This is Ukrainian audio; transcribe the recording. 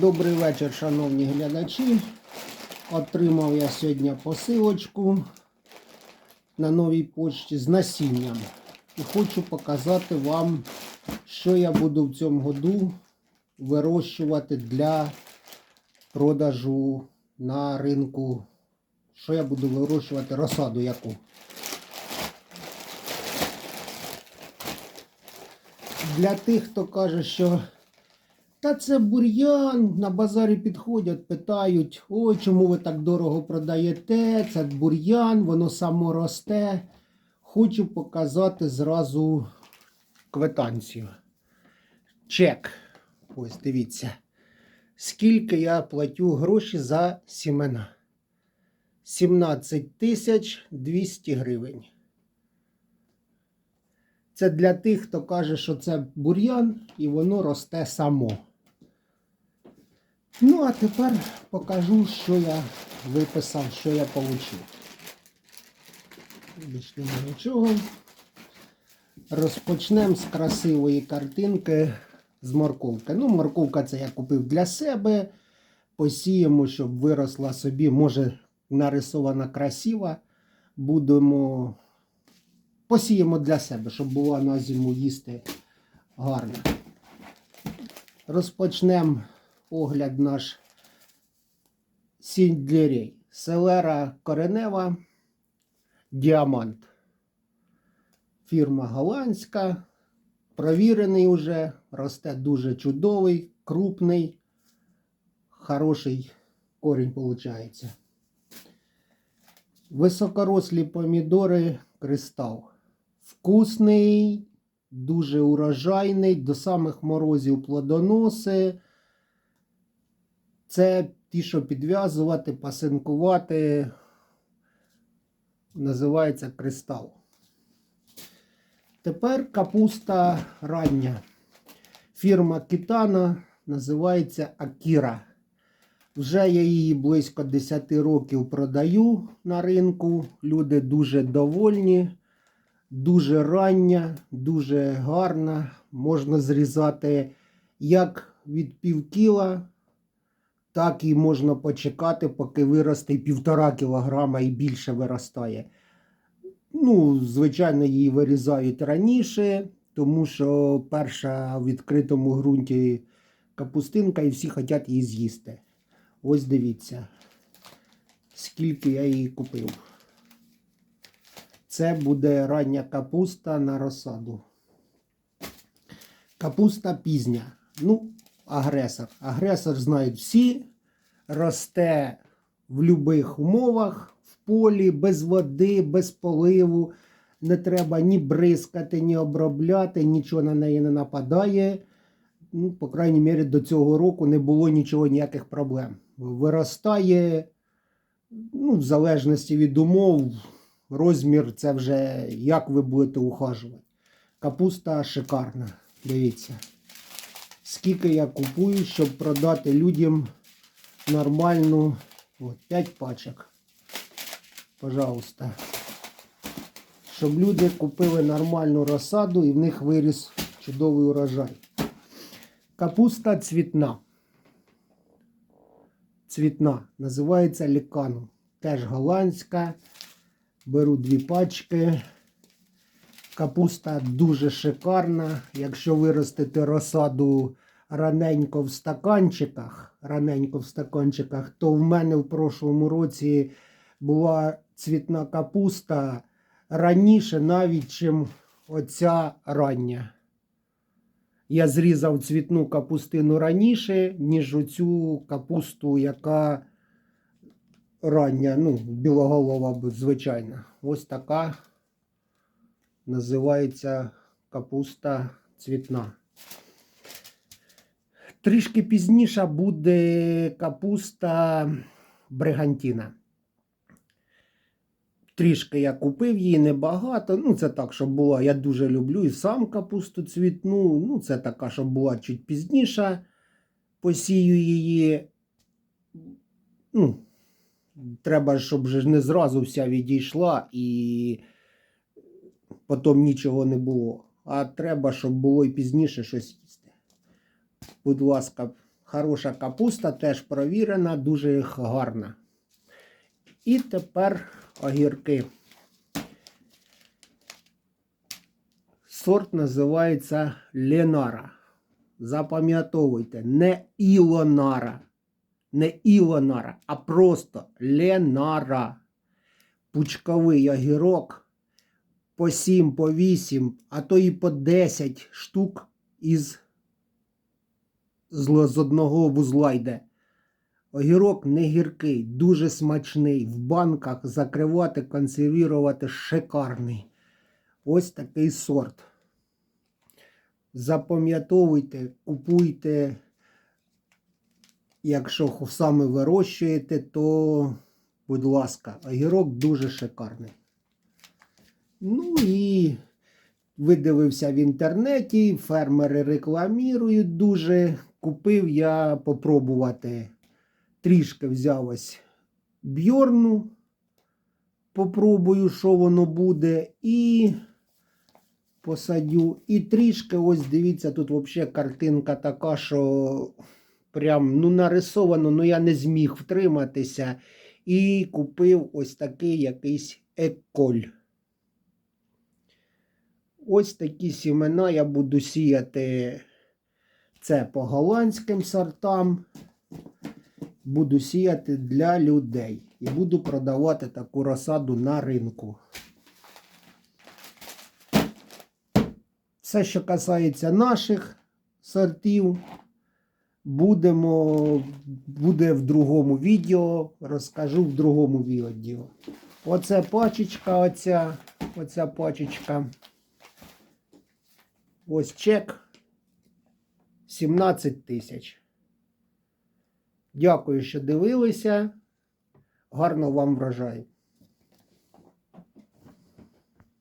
Добрий вечір, шановні глядачі. Отримав я сьогодні посилочку на новій почті з насінням. І хочу показати вам, що я буду в цьому году вирощувати для продажу на ринку. Що я буду вирощувати розсаду яку. Для тих, хто каже, що та це бур'ян, на базарі підходять, питають, ой, чому ви так дорого продаєте? Це бур'ян, воно само росте. Хочу показати зразу квитанцію. Чек. Ось дивіться. Скільки я платю гроші за сімена? 17 тисяч 200 гривень. Це для тих, хто каже, що це бур'ян і воно росте само. Ну, а тепер покажу, що я виписав, що я отримав. Більш нема нічого. Розпочнемо з красивої картинки з морковки. Ну, морковка це я купив для себе. Посіємо, щоб виросла собі, може, нарисована красива. Будемо посіємо для себе, щоб була на зиму їсти гарно. Розпочнемо огляд наш сіндлерей. Селера коренева, діамант. Фірма голландська. Провірений уже, росте дуже чудовий, крупний, хороший корінь виходить. Високорослі помідори кристал. Вкусний, дуже урожайний, до самих морозів плодоноси. Це ті, що підв'язувати, пасинкувати. Називається кристал. Тепер капуста рання. Фірма Китана називається Акіра. Вже я її близько 10 років продаю на ринку. Люди дуже довольні, дуже рання, дуже гарна. Можна зрізати як від пів кіла, так і можна почекати, поки виросте півтора кілограма і більше виростає. Ну, звичайно, її вирізають раніше, тому що перша в відкритому ґрунті капустинка і всі хочуть її з'їсти. Ось дивіться, скільки я її купив. Це буде рання капуста на розсаду. Капуста пізня. Ну, агресор. Агресор знають всі. Росте в будь-яких умовах, в полі, без води, без поливу. Не треба ні бризкати, ні обробляти, нічого на неї не нападає ну, по крайній мірі, до цього року не було нічого, ніяких проблем. Виростає, ну, в залежності від умов, розмір це вже як ви будете ухажувати. Капуста шикарна. Дивіться. Скільки я купую, щоб продати людям нормальну от, 5 пачок. Пожалуйста. Щоб люди купили нормальну розсаду і в них виріс чудовий урожай. Капуста цвітна. Цвітна. Називається лікану. Теж голландська. Беру дві пачки. Капуста дуже шикарна. Якщо виростити розсаду раненько в стаканчиках, раненько в стаканчиках, то в мене в прошлому році була цвітна капуста раніше навіть, чим оця рання. Я зрізав цвітну капустину раніше, ніж оцю капусту, яка рання, ну, білоголова, звичайна. Ось така називається капуста цвітна. Трішки пізніше буде капуста бригантіна. Трішки я купив її небагато. Ну, це так, щоб була. Я дуже люблю і сам капусту цвітну. Ну, це така, щоб була чуть пізніше. Посію її. Ну, Треба, щоб вже не зразу вся відійшла і потім нічого не було. А треба, щоб було і пізніше щось їсти. Будь ласка, Хороша капуста, теж провірена, дуже гарна. І тепер огірки. Сорт називається Ленара. Запам'ятовуйте, не Ілонара. Не Ілонара, а просто Ленара. Пучковий огірок по 7, по 8, а то і по 10 штук із з, одного вузла йде. Огірок не гіркий, дуже смачний. В банках закривати, консервувати шикарний. Ось такий сорт. Запам'ятовуйте, купуйте. Якщо саме вирощуєте, то, будь ласка, огірок дуже шикарний. Ну і видивився в інтернеті, фермери рекламірують дуже. Купив я попробувати. Трішки взяв ось бьорну. Попробую, що воно буде. І посадю. І трішки, ось дивіться, тут взагалі картинка така, що прям ну, нарисовано, ну я не зміг втриматися. І купив ось такий якийсь еколь. Ось такі сімена я буду сіяти. Це по голландським сортам. Буду сіяти для людей. І буду продавати таку розсаду на ринку. Все, що касається наших сортів, будемо, буде в другому відео. Розкажу в другому відео. Оце пачечка, оця, оця пачечка. Ось чек 17 тисяч. Дякую, що дивилися. Гарного вам врожаю.